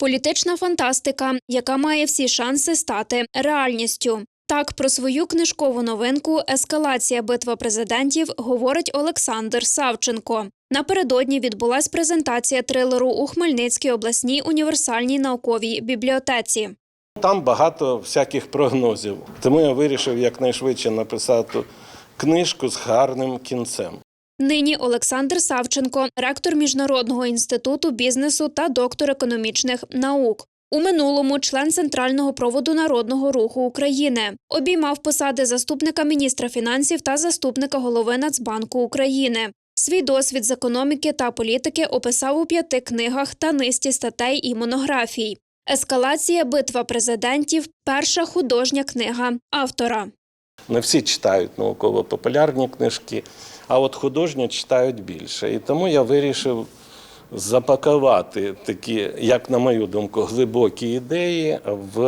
Політична фантастика, яка має всі шанси стати реальністю. Так про свою книжкову новинку Ескалація битва президентів говорить Олександр Савченко. Напередодні відбулась презентація трилеру у Хмельницькій обласній універсальній науковій бібліотеці. Там багато всяких прогнозів. Тому я вирішив якнайшвидше написати книжку з гарним кінцем. Нині Олександр Савченко, ректор Міжнародного інституту бізнесу та доктор економічних наук. У минулому член центрального проводу народного руху України обіймав посади заступника міністра фінансів та заступника голови Нацбанку України. Свій досвід з економіки та політики описав у п'яти книгах та низці статей і монографій. Ескалація битва президентів перша художня книга автора. Не всі читають науково-популярні книжки, а от художні читають більше. І тому я вирішив запакувати такі, як на мою думку, глибокі ідеї в,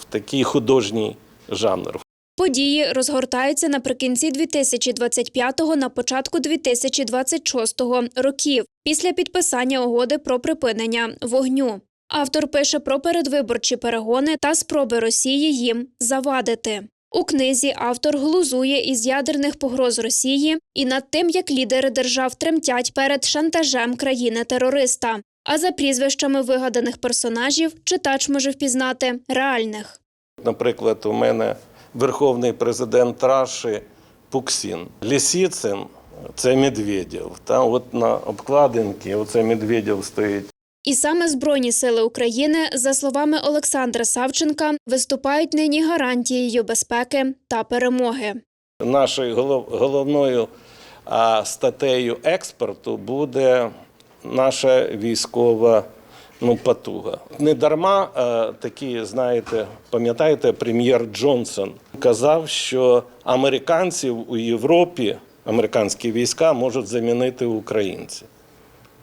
в такий художній жанр. Події розгортаються наприкінці 2025-го, на початку 2026-го років, після підписання угоди про припинення вогню. Автор пише про передвиборчі перегони та спроби Росії їм завадити. У книзі автор глузує із ядерних погроз Росії і над тим, як лідери держав тремтять перед шантажем країни-терориста. А за прізвищами вигаданих персонажів читач може впізнати реальних. Наприклад, у мене верховний президент Раші Пуксін. Лісіцин це Медведєв. Та от на обкладинці оце Медведєв стоїть. І саме Збройні сили України, за словами Олександра Савченка, виступають нині гарантією безпеки та перемоги. Нашою головною статтею експорту буде наша військова ну, потуга. Не дарма такі, знаєте, пам'ятаєте, прем'єр Джонсон казав, що американців у Європі, американські війська можуть замінити українці.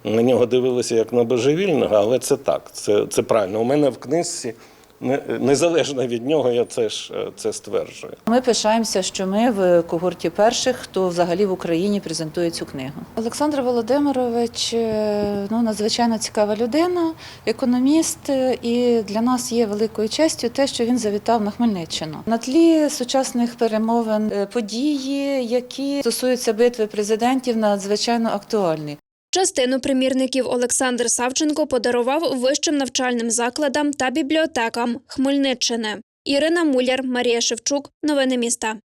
На нього дивилися як на божевільного, але це так, це, це правильно. У мене в книжці, не- незалежно від нього, я це ж це стверджую. Ми пишаємося, що ми в когорті перших, хто взагалі в Україні презентує цю книгу. Олександр Володимирович е, ну, надзвичайно цікава людина, економіст, е, і для нас є великою честю те, що він завітав на Хмельниччину. На тлі сучасних перемовин е, події, які стосуються битви президентів, надзвичайно актуальні. Частину примірників Олександр Савченко подарував вищим навчальним закладам та бібліотекам Хмельниччини. Ірина Муляр, Марія Шевчук. Новини міста.